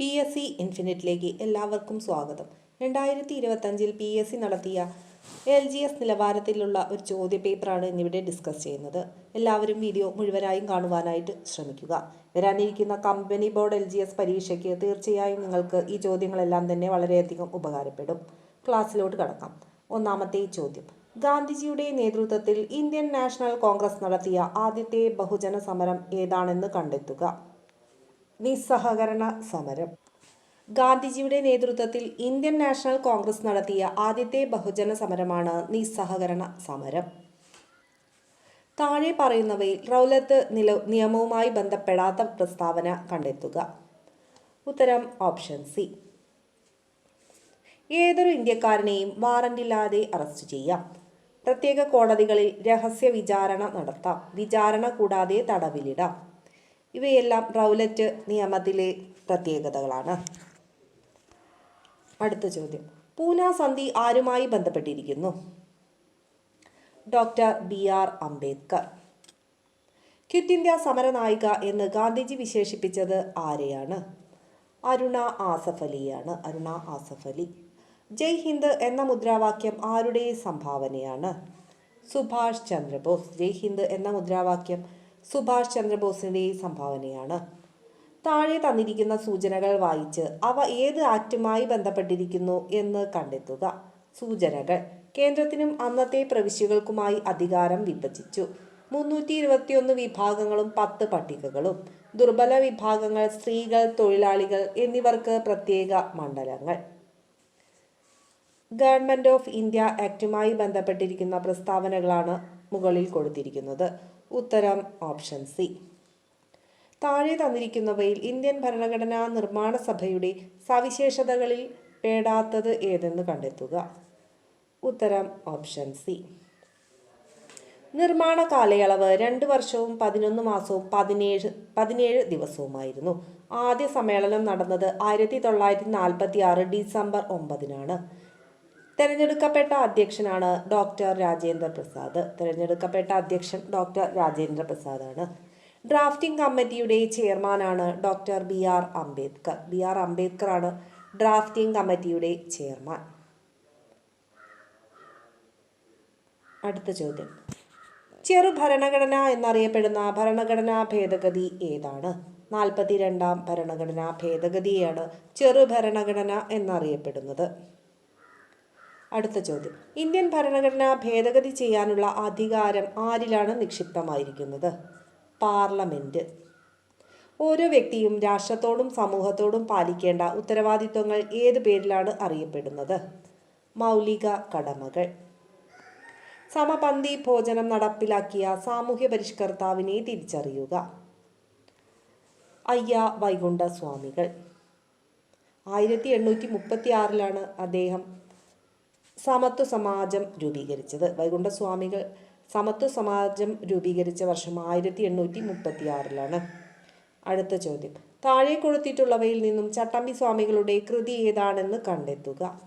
P S C ഇൻഫിനിറ്റിലേക്ക് എല്ലാവർക്കും സ്വാഗതം. രണ്ടായിരത്തി ഇരുപത്തഞ്ചിൽ പി എസ് സി നടത്തിയ എൽ ജി എസ് നിലവാരത്തിലുള്ള ഒരു ചോദ്യപേപ്പറാണ് ഇന്നിവിടെ ഡിസ്കസ് ചെയ്യുന്നത്. എല്ലാവരും വീഡിയോ മുഴുവനായും കാണുവാനായിട്ട് ശ്രമിക്കുക. വരാനിരിക്കുന്ന company board L G S പരീക്ഷയ്ക്ക് തീർച്ചയായും നിങ്ങൾക്ക് ഈ ചോദ്യങ്ങളെല്ലാം തന്നെ വളരെയധികം ഉപകാരപ്പെടും. ക്ലാസ്സിലോട്ട് കടക്കാം. ഒന്നാമത്തെ ചോദ്യം. ഗാന്ധിജിയുടെ നേതൃത്വത്തിൽ ഇന്ത്യൻ നാഷണൽ കോൺഗ്രസ് നടത്തിയ ആദ്യത്തെ ബഹുജന സമരം ഏതാണെന്ന് കണ്ടെത്തുക. നിസ്സഹകരണ സമരം. ഗാന്ധിജിയുടെ നേതൃത്വത്തിൽ ഇന്ത്യൻ നാഷണൽ കോൺഗ്രസ് നടത്തിയ ആദ്യത്തെ ബഹുജന സമരമാണ് നിസ്സഹകരണ സമരം. താഴെ പറയുന്നവയിൽ റൗലത്ത് നില നിയമവുമായി ബന്ധപ്പെടാത്ത പ്രസ്താവന കണ്ടെത്തുക. ഉത്തരം ഓപ്ഷൻ സി. ഏതൊരു ഇന്ത്യക്കാരനെയും വാറന്റില്ലാതെ അറസ്റ്റ് ചെയ്യാം. പ്രത്യേക കോടതികളിൽ രഹസ്യ വിചാരണ നടത്താം. വിചാരണ കൂടാതെ തടവിലിടാം. ഇവയെല്ലാം റൗലറ്റ് നിയമത്തിലെ പ്രത്യേകതകളാണ്. അടുത്ത ചോദ്യം. പൂന സന്ധി ആരുമായി ബന്ധപ്പെട്ടിരിക്കുന്നു? Doctor B R Ambedkar. Quit India സമരനായിക എന്ന് ഗാന്ധിജി വിശേഷിപ്പിച്ചത് ആരെയാണ്? അരുണ ആസഫലിയാണ്. അരുണ ആസഫ് അലി ജയ് ഹിന്ദ് എന്ന മുദ്രാവാക്യം ആരുടെ സംഭാവനയാണ്? സുഭാഷ് ചന്ദ്രബോസ്. ജയ് ഹിന്ദ് എന്ന മുദ്രാവാക്യം സുഭാഷ് ചന്ദ്രബോസിന്റെ സംഭാവനയാണ്. താഴെ തന്നിരിക്കുന്ന സൂചനകൾ വായിച്ച് അവ ഏത് ആക്റ്റുമായി ബന്ധപ്പെട്ടിരിക്കുന്നു എന്ന് കണ്ടെത്തുക. സൂചനകൾ. കേന്ദ്രത്തിനും അന്നത്തെ പ്രവിശ്യകൾക്കുമായി അധികാരം വിഭജിച്ചു. മുന്നൂറ്റി ഇരുപത്തിയൊന്ന് വിഭാഗങ്ങളും പത്ത് പട്ടികകളും. ദുർബല വിഭാഗങ്ങൾ സ്ത്രീകൾ തൊഴിലാളികൾ എന്നിവർക്ക് പ്രത്യേക മണ്ഡലങ്ങൾ. ഗവൺമെന്റ് ഓഫ് ഇന്ത്യ ആക്റ്റുമായി ബന്ധപ്പെട്ടിരിക്കുന്ന പ്രസ്താവനകളാണ് മുകളിൽ കൊടുത്തിരിക്കുന്നത്. ഉത്തരം ഓപ്ഷൻ സി. താഴെ തന്നിരിക്കുന്നവയിൽ ഇന്ത്യൻ ഭരണഘടനാ നിർമ്മാണ സഭയുടെ സവിശേഷതകളിൽ പേടാത്തത് ഏതെന്ന് കണ്ടെത്തുക. ഉത്തരം ഓപ്ഷൻ സി. നിർമ്മാണ കാലയളവ് രണ്ട് വർഷവും പതിനൊന്ന് മാസവും പതിനേഴ് പതിനേഴ് ദിവസവുമായിരുന്നു. ആദ്യ സമ്മേളനം നടന്നത് ആയിരത്തി തൊള്ളായിരത്തി നാൽപ്പത്തി ആറ് ഡിസംബർ ഒമ്പതിനാണ്. തെരഞ്ഞെടുക്കപ്പെട്ട അധ്യക്ഷനാണ് ഡോക്ടർ രാജേന്ദ്ര പ്രസാദ്. തെരഞ്ഞെടുക്കപ്പെട്ട അധ്യക്ഷൻ ഡോക്ടർ രാജേന്ദ്ര പ്രസാദാണ്. ഡ്രാഫ്റ്റിംഗ് കമ്മിറ്റിയുടെ ചെയർമാനാണ് doctor B R Ambedkar. B R Ambedkar ആണ് ഡ്രാഫ്റ്റിംഗ് കമ്മിറ്റിയുടെ ചെയർമാൻ. അടുത്ത ചോദ്യം. ചെറു ഭരണഘടന എന്നറിയപ്പെടുന്ന ഭരണഘടനാ ഭേദഗതി ഏതാണ്? നാൽപ്പത്തി രണ്ടാം ഭരണഘടനാ ഭേദഗതിയാണ് ചെറു ഭരണഘടന എന്നറിയപ്പെടുന്നത്. അടുത്ത ചോദ്യം. ഇന്ത്യൻ ഭരണഘടന ഭേദഗതി ചെയ്യാനുള്ള അധികാരം ആരിലാണ് നിക്ഷിപ്തമായിരിക്കുന്നത്? പാർലമെന്റ് ഓരോ വ്യക്തിയും രാഷ്ട്രത്തോടും സമൂഹത്തോടും പാലിക്കേണ്ട ഉത്തരവാദിത്വങ്ങൾ ഏത് പേരിലാണ് അറിയപ്പെടുന്നത്? മൗലിക കടമകൾ. സമപന്തി ഭോജനം നടപ്പിലാക്കിയ സാമൂഹ്യ പരിഷ്കർത്താവിനെ തിരിച്ചറിയുക. അയ്യ വൈകുണ്ഠ സ്വാമികൾ ആയിരത്തി എണ്ണൂറ്റി മുപ്പത്തി ആറിലാണ് അദ്ദേഹം സമത്വ സമാജം രൂപീകരിച്ചത്. വൈകുണ്ഠസ്വാമികൾ സമത്വ സമാജം രൂപീകരിച്ച വർഷം ആയിരത്തി എണ്ണൂറ്റി മുപ്പത്തി ആറിലാണ് അടുത്ത ചോദ്യം. താഴെ കൊടുത്തിട്ടുള്ളവയിൽ നിന്നും ചട്ടമ്പി സ്വാമികളുടെ കൃതി ഏതാണെന്ന് കണ്ടെത്തുക.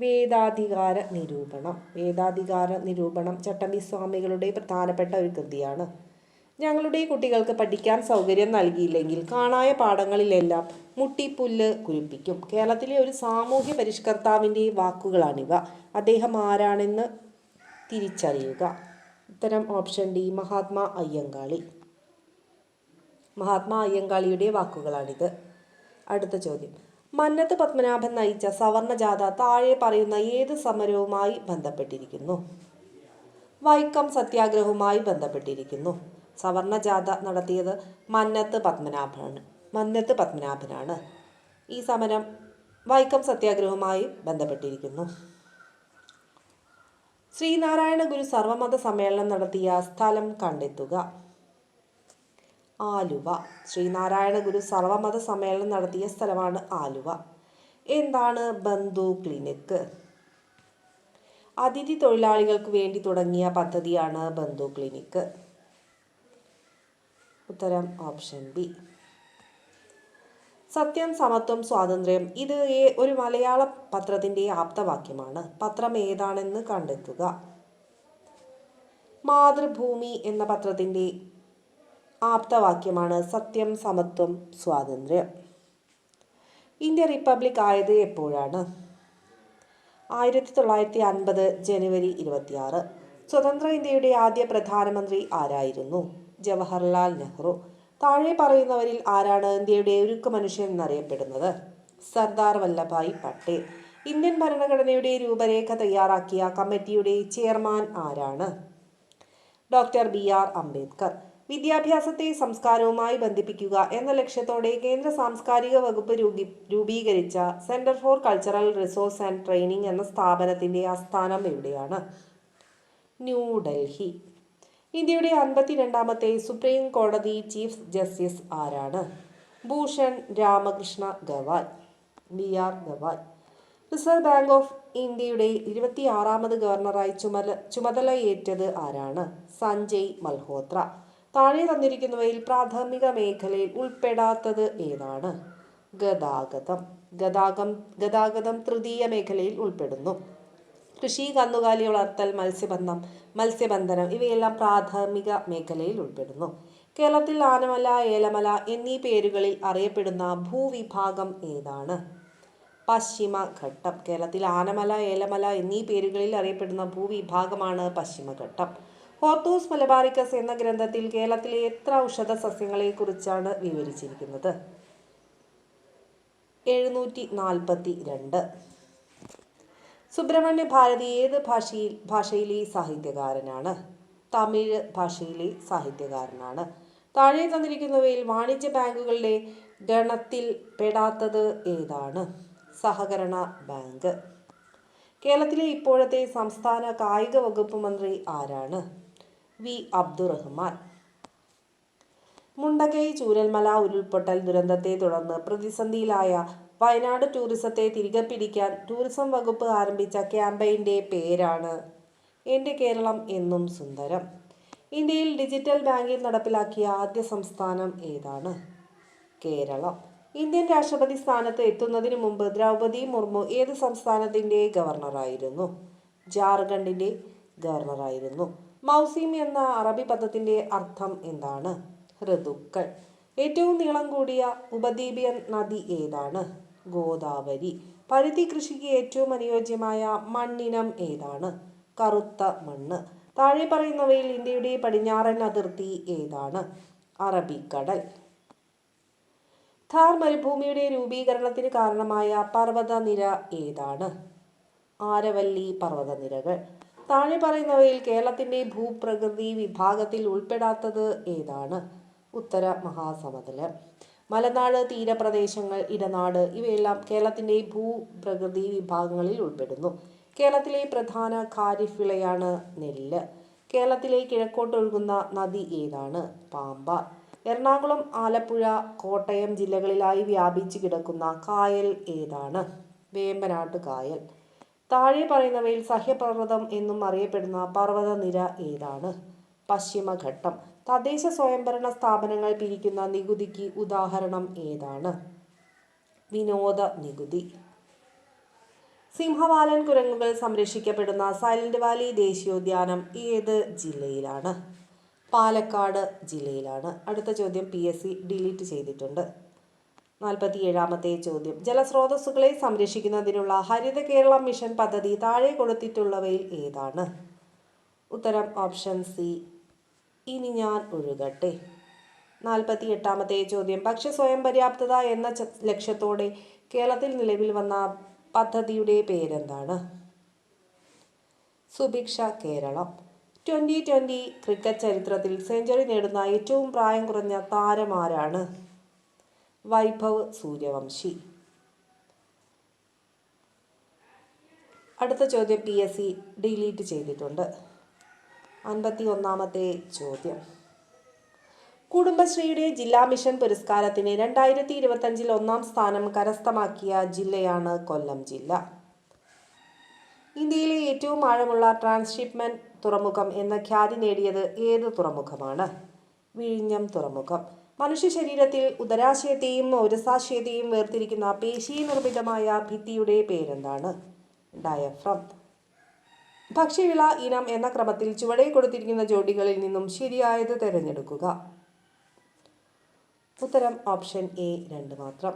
വേദാധികാര നിരൂപണം. വേദാധികാര നിരൂപണം ചട്ടമ്പി സ്വാമികളുടെ പ്രധാനപ്പെട്ട ഒരു കൃതിയാണ്. ഞങ്ങളുടെ കുട്ടികൾക്ക് പഠിക്കാൻ സൗകര്യം നൽകിയില്ലെങ്കിൽ കാണായ പാഠങ്ങളിലെല്ലാം മുട്ടിപ്പുല്ല് കുരുപ്പിക്കും കേരളത്തിലെ ഒരു സാമൂഹ്യ പരിഷ്കർത്താവിന്റെ വാക്കുകളാണിവ. അദ്ദേഹം ആരാണെന്ന് തിരിച്ചറിയുക. ഉത്തരം ഓപ്ഷൻ ഡി മഹാത്മാ അയ്യങ്കാളി. മഹാത്മാ അയ്യങ്കാളിയുടെ വാക്കുകളാണിത്. അടുത്ത ചോദ്യം. മന്നത്ത് പത്മനാഭൻ നയിച്ച സവർണജാത താഴെ പറയുന്ന ഏത് സമരവുമായി ബന്ധപ്പെട്ടിരിക്കുന്നു? വൈക്കം സത്യാഗ്രഹവുമായി ബന്ധപ്പെട്ടിരിക്കുന്നു. സവർണജാഥ നടത്തിയത് മന്നത്ത് പത്മനാഭനാണ്. മന്നത്ത് പത്മനാഭനാണ്. ഈ സമരം വൈക്കം സത്യാഗ്രഹവുമായി ബന്ധപ്പെട്ടിരിക്കുന്നു. ശ്രീനാരായണ ഗുരു സർവമത സമ്മേളനം നടത്തിയ സ്ഥലം കണ്ടെത്തുക. ആലുവ. ശ്രീനാരായണ ഗുരു സർവമത സമ്മേളനം നടത്തിയ സ്ഥലമാണ് ആലുവ. എന്താണ് ബന്ധു ക്ലിനിക്ക്? അതിഥി തൊഴിലാളികൾക്ക് വേണ്ടി തുടങ്ങിയ പദ്ധതിയാണ് ബന്ധു ക്ലിനിക്ക്. ഉത്തരം ഓപ്ഷൻ ബി. സത്യം സമത്വം സ്വാതന്ത്ര്യം ഇത് ഒരു മലയാള പത്രത്തിന്റെ ആപ്തവാക്യമാണ്. പത്രം ഏതാണെന്ന് കണ്ടെത്തുക. മാതൃഭൂമി എന്ന പത്രത്തിന്റെ ആപ്തവാക്യമാണ് സത്യം സമത്വം സ്വാതന്ത്ര്യം. ഇന്ത്യ റിപ്പബ്ലിക് ആയത് എപ്പോഴാണ്? ആയിരത്തി തൊള്ളായിരത്തി അൻപത് ജനുവരി ഇരുപത്തിയാറ്. സ്വതന്ത്ര ഇന്ത്യയുടെ ആദ്യ പ്രധാനമന്ത്രി ആരായിരുന്നു? ജവഹർലാൽ നെഹ്റു. താഴെ പറയുന്നവരിൽ ആരാണ് ഇന്ത്യയുടെ ഉരുക്ക് മനുഷ്യൻ എന്നറിയപ്പെടുന്നത്? സർദാർ വല്ലഭായ് പട്ടേൽ. ഇന്ത്യൻ ഭരണഘടനയുടെ രൂപരേഖ തയ്യാറാക്കിയ കമ്മിറ്റിയുടെ ചെയർമാൻ ആരാണ്? Doctor B R Ambedkar. വിദ്യാഭ്യാസത്തെ സംസ്കാരവുമായി ബന്ധിപ്പിക്കുക എന്ന ലക്ഷ്യത്തോടെ കേന്ദ്ര സാംസ്കാരിക വകുപ്പ് രൂപീ രൂപീകരിച്ച centre for cultural resource and training എന്ന സ്ഥാപനത്തിന്റെ ആസ്ഥാനം എവിടെയാണ് ന്യൂഡൽഹി ഇന്ത്യയുടെ അൻപത്തിരണ്ടാമത്തെ സുപ്രീം കോടതി ചീഫ് ജസ്റ്റിസ് ആരാണ്? Bhushan Ramakrishna Gavai B R Gavai reserve bank of ഇന്ത്യയുടെ ഇരുപത്തിയാറാമത് ഗവർണറായി ചുമല ചുമതലയേറ്റത് ആരാണ്? സഞ്ജയ് മൽഹോത്ര. താഴെ തന്നിരിക്കുന്നവയിൽ പ്രാഥമിക മേഖലയിൽ ഉൾപ്പെടാത്തത് ഏതാണ്? ഗതാഗതം. ഗതാഗം ഗതാഗതം തൃതീയ മേഖലയിൽ ഉൾപ്പെടുന്നു. കൃഷി കന്നുകാലി വളർത്തൽ മത്സ്യബന്ധം മത്സ്യബന്ധനം ഇവയെല്ലാം പ്രാഥമിക മേഖലയിൽ ഉൾപ്പെടുന്നു. കേരളത്തിൽ ആനമല ഏലമല എന്നീ പേരുകളിൽ അറിയപ്പെടുന്ന ഭൂവിഭാഗം ഏതാണ്? പശ്ചിമഘട്ടം. കേരളത്തിൽ ആനമല ഏലമല എന്നീ പേരുകളിൽ അറിയപ്പെടുന്ന ഭൂവിഭാഗമാണ് പശ്ചിമഘട്ടം. ഹോർത്തൂസ് മലബാറിക്കസ് എന്ന ഗ്രന്ഥത്തിൽ കേരളത്തിലെ എത്ര ഔഷധ സസ്യങ്ങളെ കുറിച്ചാണ് വിവരിച്ചിരിക്കുന്നത്? എഴുന്നൂറ്റി നാൽപ്പത്തി രണ്ട് സുബ്രഹ്മണ്യ ഭാരതി ഏത് ഭാഷയിൽ ഭാഷയിലെ സാഹിത്യകാരനാണ്? തമിഴ് ഭാഷയിലെ സാഹിത്യകാരനാണ്. താഴെ തന്നിരിക്കുന്നവയിൽ വാണിജ്യ ബാങ്കുകളുടെ ഗണത്തിൽ പെടാത്തത് ഏതാണ്? സഹകരണ ബാങ്ക്. കേരളത്തിലെ ഇപ്പോഴത്തെ സംസ്ഥാന കായിക വകുപ്പ് മന്ത്രി ആരാണ്? വി. അബ്ദുറഹ്മാൻ. മുണ്ടകൈ ചൂരൽമല ഉരുൾപൊട്ടൽ ദുരന്തത്തെ തുടർന്ന് പ്രതിസന്ധിയിലായ വയനാട് ടൂറിസത്തെ തിരികെ പിടിക്കാൻ ടൂറിസം വകുപ്പ് ആരംഭിച്ച ക്യാമ്പയിന്റെ പേരാണ് എന്റെ കേരളം എന്നും സുന്ദരം. ഇന്ത്യയിൽ ഡിജിറ്റൽ ബാങ്കിംഗ് നടപ്പിലാക്കിയ ആദ്യ സംസ്ഥാനം ഏതാണ്? കേരളം. ഇന്ത്യൻ രാഷ്ട്രപതി സ്ഥാനത്ത് എത്തുന്നതിന് മുമ്പ് ദ്രൗപദി മുർമു ഏത് സംസ്ഥാനത്തിന്റെ ഗവർണറായിരുന്നു? ജാർഖണ്ഡിന്റെ ഗവർണറായിരുന്നു. മൗസീം എന്ന അറബി പദത്തിന്റെ അർത്ഥം എന്താണ്? ഋതുക്കൾ. ഏറ്റവും നീളം കൂടിയ ഉപദ്വീപിയൻ നദി ഏതാണ്? ഗോദാവരി. പരുത്തി കൃഷിക്ക് ഏറ്റവും അനുയോജ്യമായ മണ്ണിനം ഏതാണ്? കറുത്ത മണ്ണ്. താഴെ പറയുന്നവയിൽ ഇന്ത്യയുടെ പടിഞ്ഞാറൻ അതിർത്തി ഏതാണ്? അറബിക്കടൽ. ഥാർ മരുഭൂമിയുടെ രൂപീകരണത്തിന് കാരണമായ പർവതനിര ഏതാണ്? ആരവല്ലി പർവതനിരകൾ. താഴെ പറയുന്നവയിൽ കേരളത്തിന്റെ ഭൂപ്രകൃതി വിഭാഗത്തിൽ ഉൾപ്പെടാത്തത് ഏതാണ്? ഉത്തര മഹാസമതലം. മലനാട് തീരപ്രദേശങ്ങൾ ഇടനാട് ഇവയെല്ലാം കേരളത്തിന്റെ ഭൂപ്രകൃതി വിഭാഗങ്ങളിൽ ഉൾപ്പെടുന്നു. കേരളത്തിലെ പ്രധാന ഖാരിഫ് വിളയാണ് നെല്ല്. കേരളത്തിലെ കിഴക്കോട്ടൊഴുകുന്ന നദി ഏതാണ്? പാമ്പ. എറണാകുളം ആലപ്പുഴ കോട്ടയം ജില്ലകളിലായി വ്യാപിച്ചു കിടക്കുന്ന കായൽ ഏതാണ്? വേമ്പനാട്ട് കായൽ. താഴെ പറയുന്നവയിൽ സഹ്യപർവതം എന്നും അറിയപ്പെടുന്ന പർവതനിര ഏതാണ്? പശ്ചിമഘട്ടം. തദ്ദേശ സ്വയംഭരണ സ്ഥാപനങ്ങൾ പിരിക്കുന്ന നികുതിക്ക് ഉദാഹരണം ഏതാണ്? വിനോദ നികുതി. സിംഹവാലൻ കുരങ്ങുകൾ സംരക്ഷിക്കപ്പെടുന്ന സൈലന്റ് വാലി ദേശീയോദ്യാനം ഏത് ജില്ലയിലാണ്? പാലക്കാട് ജില്ലയിലാണ്. അടുത്ത ചോദ്യം പി എസ് സി ഡിലീറ്റ് ചെയ്തിട്ടുണ്ട്. നാൽപ്പത്തി ഏഴാമത്തെ ചോദ്യം. ജലസ്രോതസ്സുകളെ സംരക്ഷിക്കുന്നതിനുള്ള ഹരിത കേരള മിഷൻ പദ്ധതി താഴെ കൊടുത്തിട്ടുള്ളവയിൽ ഏതാണ്? ഉത്തരം ഓപ്ഷൻ സി ഇനി ഞാൻ ഒഴുകട്ടെ നാൽപ്പത്തി എട്ടാമത്തെ ചോദ്യം. ഭക്ഷ്യ സ്വയം പര്യാപ്തത എന്ന ലക്ഷ്യത്തോടെ കേരളത്തിൽ നിലവിൽ വന്ന പദ്ധതിയുടെ പേരെന്താണ്? Subhiksha Keralam. Twenty twenty cricket ചരിത്രത്തിൽ സെഞ്ചുറി നേടുന്ന ഏറ്റവും പ്രായം കുറഞ്ഞ താരമാരാണ് വൈഭവ് സൂര്യവംശി. അടുത്ത ചോദ്യം പി എസ് സി ഡിലീറ്റ് ചെയ്തിട്ടുണ്ട്. അൻപത്തി ഒന്നാമത്തെ ചോദ്യം. കുടുംബശ്രീയുടെ ജില്ലാ മിഷൻ പുരസ്കാരത്തിന് രണ്ടായിരത്തി ഇരുപത്തഞ്ചിൽ ഒന്നാം സ്ഥാനം കരസ്ഥമാക്കിയ ജില്ലയാണ് കൊല്ലം ജില്ല. ഇന്ത്യയിലെ ഏറ്റവും ആഴമുള്ള ട്രാൻസ്ഷിപ്മെന്റ് തുറമുഖം എന്ന ഖ്യാതി നേടിയത് ഏത് തുറമുഖമാണ്? വിഴിഞ്ഞം തുറമുഖം. മനുഷ്യ ശരീരത്തിൽ ഉദരാശയത്തെയും ഉരസാശയത്തെയും വേർതിരിക്കുന്ന പേശീ നിർമ്മിതമായ ഭിത്തിയുടെ പേരെന്താണ്? ഡയഫ്രം. ഭക്ഷ്യവിള ഇനം എന്ന ക്രമത്തിൽ ചുവടെ കൊടുത്തിരിക്കുന്ന ജോഡികളിൽ നിന്നും ശരിയായത് തിരഞ്ഞെടുക്കുക. ഉത്തരം ഓപ്ഷൻ എ രണ്ട് മാത്രം.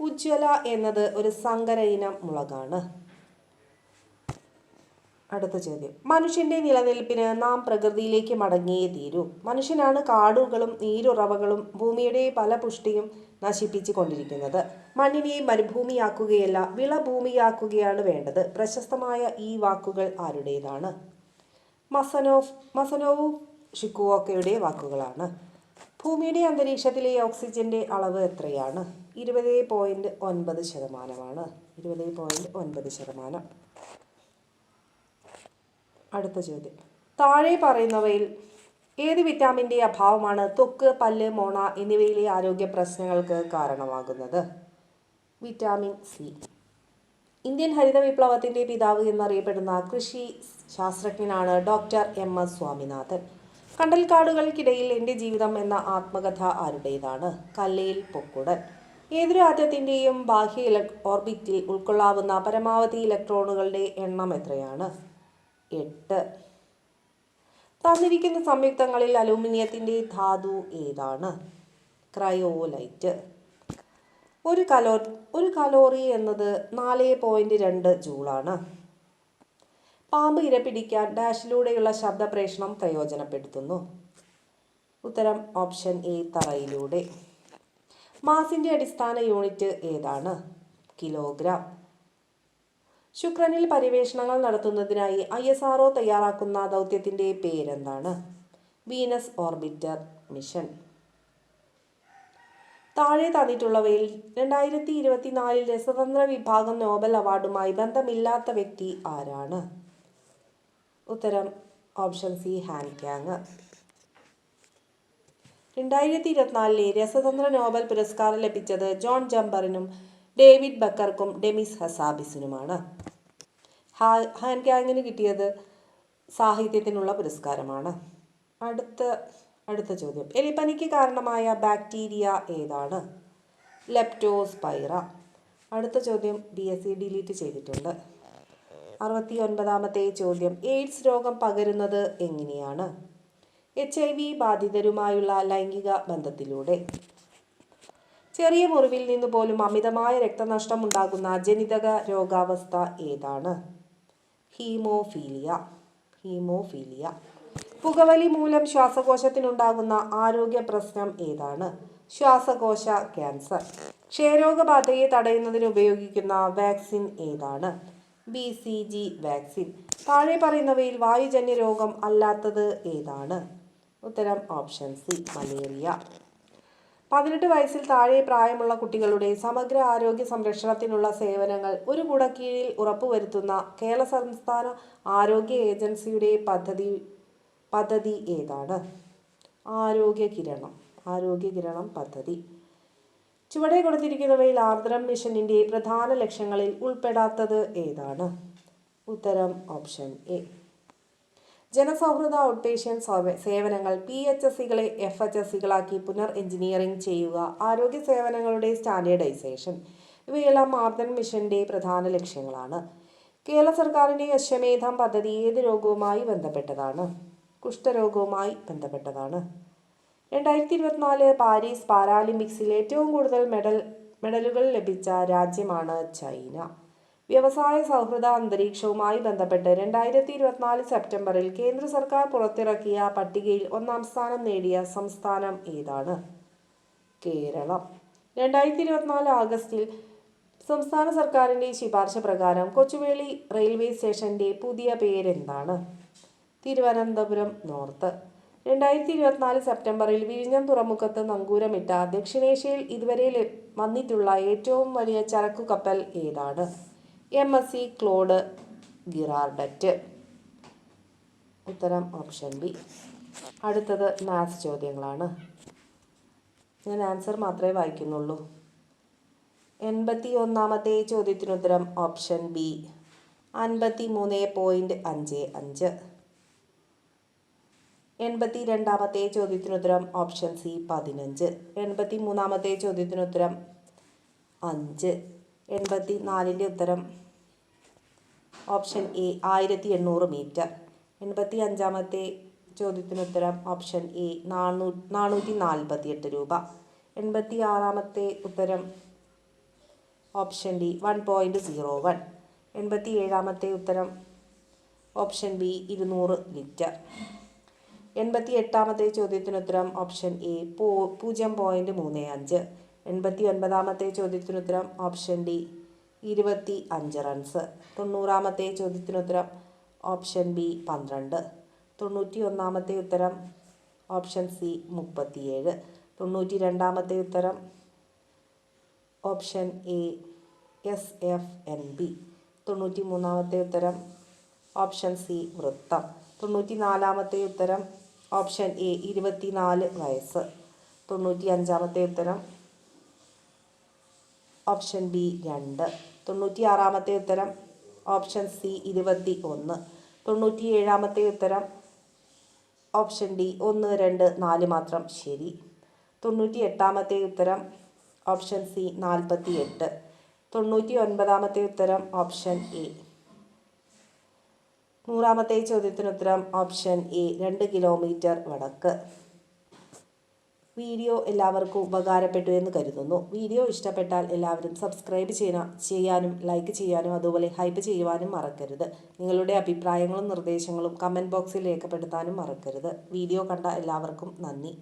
ഉജ്ജ്വല എന്നത് ഒരു സങ്കര ഇനം മുളകാണ്. അടുത്ത ചോദ്യം. മനുഷ്യന്റെ നിലനിൽപ്പിന് നാം പ്രകൃതിയിലേക്ക് മടങ്ങിയേ തീരൂ. മനുഷ്യനാണ് കാടുകളും നീരുറവകളും ഭൂമിയുടെ പല പുഷ്ടിയും നശിപ്പിച്ചു കൊണ്ടിരിക്കുന്നത് മണ്ണിനെ മരുഭൂമിയാക്കുകയല്ല വിളഭൂമിയാക്കുകയാണ് വേണ്ടത്. പ്രശസ്തമായ ഈ വാക്കുകൾ ആരുടേതാണ്? മസനോഫ് മസനോവ് ഷിക്കുവോക്കയുടെ വാക്കുകളാണ്. ഭൂമിയുടെ അന്തരീക്ഷത്തിലെ ഓക്സിജന്റെ അളവ് എത്രയാണ്? ഇരുപത് പോയിന്റ് ഒൻപത് ശതമാനമാണ്. ഇരുപത് പോയിന്റ് ഒൻപത് ശതമാനം. അടുത്ത ചോദ്യം. താഴെ പറയുന്നവയിൽ ഏത് വിറ്റാമിന്റെ അഭാവമാണ് ത്വക്ക് പല്ല് മോണ എന്നിവയിലെ ആരോഗ്യ പ്രശ്നങ്ങൾക്ക് കാരണമാകുന്നത്? Vitamin C. ഇന്ത്യൻ ഹരിത വിപ്ലവത്തിന്റെ പിതാവ് എന്നറിയപ്പെടുന്ന കൃഷി ശാസ്ത്രജ്ഞനാണ് ഡോക്ടർ എം എസ് സ്വാമിനാഥൻ. കണ്ടൽക്കാടുകൾക്കിടയിൽ എന്റെ ജീവിതം എന്ന ആത്മകഥ ആരുടേതാണ്? കല്ലയിൽ പൊക്കുടൻ. ഏതൊരു ആറ്റത്തിന്റെയും ബാഹ്യ ഇല ഓർബിറ്റിൽ ഉൾക്കൊള്ളാവുന്ന പരമാവധി ഇലക്ട്രോണുകളുടെ എണ്ണം എത്രയാണ്? എട്ട്. തന്നിരിക്കുന്ന സംയുക്തങ്ങളിൽ അലൂമിനിയത്തിന്റെ ധാതു ഏതാണ്? ക്രയോലൈറ്റ്. ഒരു കലോ ഒരു കലോറി എന്നത് നാല് പോയിന്റ് രണ്ട് ജൂളാണ്. പാമ്പ് ഇര പിടിക്കാൻ ഡാഷിലൂടെയുള്ള ശബ്ദപ്രേഷണം പ്രയോജനപ്പെടുത്തുന്നു. ഉത്തരം ഓപ്ഷൻ എ തറയിലൂടെ. മാസിന്റെ അടിസ്ഥാന യൂണിറ്റ് ഏതാണ്? കിലോഗ്രാം. ശുക്രനിൽ പര്യവേഷണങ്ങൾ നടത്തുന്നതിനായി ഐ എസ് ആർ തയ്യാറാക്കുന്ന ദൗത്യത്തിന്റെ പേരെന്താണ്? Venus orbiter mission. താഴെ തന്നിട്ടുള്ളവയിൽ രണ്ടായിരത്തി ഇരുപത്തിനാലിൽ രസതന്ത്ര വിഭാഗം നോബൽ അവാർഡുമായി ബന്ധമില്ലാത്ത വ്യക്തി ആരാണ്? ഉത്തരം ഓപ്ഷൻ സി ഹാൻ രണ്ടായിരത്തി ഇരുപത്തിനാലിലെ രസതന്ത്ര നോബൽ പുരസ്കാരം ലഭിച്ചത് ജോൺ ജംബറിനും ഡേവിഡ് ബക്കർക്കും ഡെമിസ് ഹസാബിസിനുമാണ്. ഹാൻ ക്യാങ്ങിന് കിട്ടിയത് സാഹിത്യത്തിനുള്ള പുരസ്കാരമാണ്. അടുത്ത അടുത്ത ചോദ്യം. എലിപ്പനിക്ക് കാരണമായ ബാക്ടീരിയ ഏതാണ്? ലെപ്റ്റോസ്പൈറ. അടുത്ത ചോദ്യം ബി എസ് സി ഡിലീറ്റ് ചെയ്തിട്ടുണ്ട്. അറുപത്തി ഒൻപതാമത്തെ ചോദ്യം. എയ്ഡ്സ് രോഗം പകരുന്നത് എങ്ങനെയാണ്? എച്ച് ഐ വി ബാധിതരുമായുള്ള ലൈംഗിക ബന്ധത്തിലൂടെ. ചെറിയ മുറിവിൽ നിന്ന് പോലും അമിതമായ രക്തനഷ്ടം ഉണ്ടാകുന്ന ജനിതക രോഗാവസ്ഥ ഏതാണ്? ഹീമോഫീലിയ. ഹീമോഫീലിയ. പുകവലി മൂലം ശ്വാസകോശത്തിനുണ്ടാകുന്ന ആരോഗ്യ പ്രശ്നം ഏതാണ്? ശ്വാസകോശ ക്യാൻസർ. ക്ഷയരോഗബാധയെ തടയുന്നതിന് ഉപയോഗിക്കുന്ന വാക്സിൻ ഏതാണ്? B C G vaccine. താഴെ പറയുന്നവയിൽ വായുജന്യ രോഗം അല്ലാത്തത് ഏതാണ്? ഉത്തരം ഓപ്ഷൻ സി മലേറിയ. പതിനെട്ട് വയസ്സിൽ താഴെ പ്രായമുള്ള കുട്ടികളുടെ സമഗ്ര ആരോഗ്യ സംരക്ഷണത്തിനുള്ള സേവനങ്ങൾ ഒരു കുടക്കീഴിൽ ഉറപ്പുവരുത്തുന്ന കേരള സംസ്ഥാന ആരോഗ്യ ഏജൻസിയുടെ പദ്ധതി പദ്ധതി ഏതാണ്? ആരോഗ്യ കിരണം ആരോഗ്യ കിരണം പദ്ധതി. ചുവടെ കൊടുത്തിരിക്കുന്നവയിൽ ആർദ്രം മിഷനിന്റെ പ്രധാന ലക്ഷ്യങ്ങളിൽ ഉൾപ്പെടാത്തത് ഏതാണ്? ഉത്തരം ഓപ്ഷൻ എ. ജനസൗഹൃദ ഔട്ട്പേഷ്യൻ സേവനങ്ങൾ പി എച്ച് എസ് സികളെ എഫ് എച്ച് എസ് സികളാക്കി പുനർ എഞ്ചിനീയറിംഗ് ചെയ്യുക. ആരോഗ്യ സേവനങ്ങളുടെ സ്റ്റാൻഡേർഡൈസേഷൻ. ഇവയെല്ലാം മാർദൻ മിഷന്റെ പ്രധാന ലക്ഷ്യങ്ങളാണ്. കേരള സർക്കാരിന്റെ അശ്വമേധം പദ്ധതി ഏത് രോഗവുമായി ബന്ധപ്പെട്ടതാണ്? കുഷ്ഠരോഗവുമായി ബന്ധപ്പെട്ടതാണ്. രണ്ടായിരത്തി ഇരുപത്തിനാല് പാരീസ് പാരാലിമ്പിക്സിൽ ഏറ്റവും കൂടുതൽ മെഡൽ മെഡലുകൾ ലഭിച്ച രാജ്യമാണ് ചൈന. വ്യവസായ സൗഹൃദ അന്തരീക്ഷവുമായി ബന്ധപ്പെട്ട് രണ്ടായിരത്തി ഇരുപത്തിനാല് സെപ്റ്റംബറിൽ കേന്ദ്ര സർക്കാർ പുറത്തിറക്കിയ പട്ടികയിൽ ഒന്നാം സ്ഥാനം നേടിയ സംസ്ഥാനം ഏതാണ്? കേരളം. രണ്ടായിരത്തി ഇരുപത്തിനാല് ആഗസ്റ്റിൽ സംസ്ഥാന സർക്കാരിന്റെ ശുപാർശ പ്രകാരം കൊച്ചുവേളി റെയിൽവേ സ്റ്റേഷന്റെ പുതിയ പേരെന്താണ്? തിരുവനന്തപുരം നോർത്ത്. രണ്ടായിരത്തി ഇരുപത്തിനാല് സെപ്റ്റംബറിൽ വിഴിഞ്ഞം തുറമുഖത്ത് നങ്കൂരമിട്ട ദക്ഷിണേഷ്യയിൽ ഇതുവരെ വന്നിട്ടുള്ള ഏറ്റവും വലിയ ചരക്കു കപ്പൽ ഏതാണ്? M S C Claude Girardet ഉത്തരം ഓപ്ഷൻ ബി അടുത്തത് മാത്സ് ചോദ്യങ്ങളാണ്. ഞാൻ ആൻസർ മാത്രമേ വായിക്കുന്നുള്ളൂ. എൺപത്തി ഒന്നാമത്തെ ചോദ്യത്തിനുത്തരം ഓപ്ഷൻ ബി അൻപത്തി മൂന്ന് പോയിന്റ് അഞ്ച് അഞ്ച്. എൺപത്തി രണ്ടാമത്തെ ചോദ്യത്തിനുത്തരം ഓപ്ഷൻ സി പതിനഞ്ച്. എൺപത്തി മൂന്നാമത്തെ ചോദ്യത്തിനുത്തരം അഞ്ച്. എൺപത്തി നാലിന്റെ ഉത്തരം ഓപ്ഷൻ എ ആയിരത്തി എണ്ണൂറ് മീറ്റർ. എൺപത്തി അഞ്ചാമത്തെ ചോദ്യത്തിനുത്തരം ഓപ്ഷൻ എ നാനൂ നാനൂറ്റി നാൽപ്പത്തി എട്ട് രൂപ. എൺപത്തി ആറാമത്തെ ഉത്തരം option D one point zero one. എൺപത്തി ഏഴാമത്തെ ഉത്തരം ഓപ്ഷൻ ബി ഇരുന്നൂറ് ലിറ്റർ. എൺപത്തി എട്ടാമത്തെ ചോദ്യത്തിന് ഉത്തരം ഓപ്ഷൻ എ പൂജ്യം പോയിന്റ് മൂന്ന് അഞ്ച്. എൺപത്തി ഒൻപതാമത്തെ ചോദ്യത്തിന് ഉത്തരം ഓപ്ഷൻ ഡി ഇരുപത്തി അഞ്ച് റൺസ്. തൊണ്ണൂറാമത്തെ ചോദ്യത്തിനുത്തരം ഓപ്ഷൻ ബി പന്ത്രണ്ട്. തൊണ്ണൂറ്റി ഒന്നാമത്തെ ഉത്തരം ഓപ്ഷൻ സി മുപ്പത്തിയേഴ്. തൊണ്ണൂറ്റി രണ്ടാമത്തെ ഉത്തരം option A S F N B. തൊണ്ണൂറ്റി മൂന്നാമത്തെ ഉത്തരം ഓപ്ഷൻ സി വൃത്തം. തൊണ്ണൂറ്റി നാലാമത്തെ ഉത്തരം ഓപ്ഷൻ എ ഇരുപത്തിനാല് വയസ്സ്. തൊണ്ണൂറ്റി അഞ്ചാമത്തെ ഉത്തരം ഓപ്ഷൻ ബി രണ്ട്. തൊണ്ണൂറ്റി ആറാമത്തെ ഉത്തരം ഓപ്ഷൻ സി ഇരുപത്തി ഒന്ന്. തൊണ്ണൂറ്റി ഏഴാമത്തെ ഉത്തരം ഓപ്ഷൻ ഡി ഒന്ന് രണ്ട് നാല് മാത്രം ശരി. തൊണ്ണൂറ്റി എട്ടാമത്തെ ഉത്തരം ഓപ്ഷൻ സി നാൽപ്പത്തി എട്ട് തൊണ്ണൂറ്റി ഒൻപതാമത്തെ ഉത്തരം ഓപ്ഷൻ എ. നൂറാമത്തെ ചോദ്യത്തിന് ഉത്തരം ഓപ്ഷൻ എ രണ്ട് കിലോമീറ്റർ വടക്ക്. വീഡിയോ എല്ലാവർക്കും ഉപകാരപ്പെട്ടു എന്ന് കരുതുന്നു. വീഡിയോ ഇഷ്ടപ്പെട്ടാൽ എല്ലാവരും സബ്സ്ക്രൈബ് ചെയ്യാൻ ചെയ്യാനും ലൈക്ക് ചെയ്യാനും അതുപോലെ ഹൈപ്പ് ചെയ്യുവാനും മറക്കരുത്. നിങ്ങളുടെ അഭിപ്രായങ്ങളും നിർദ്ദേശങ്ങളും കമന്റ് ബോക്സിൽ രേഖപ്പെടുത്താനും മറക്കരുത്. വീഡിയോ കണ്ട എല്ലാവർക്കും നന്ദി.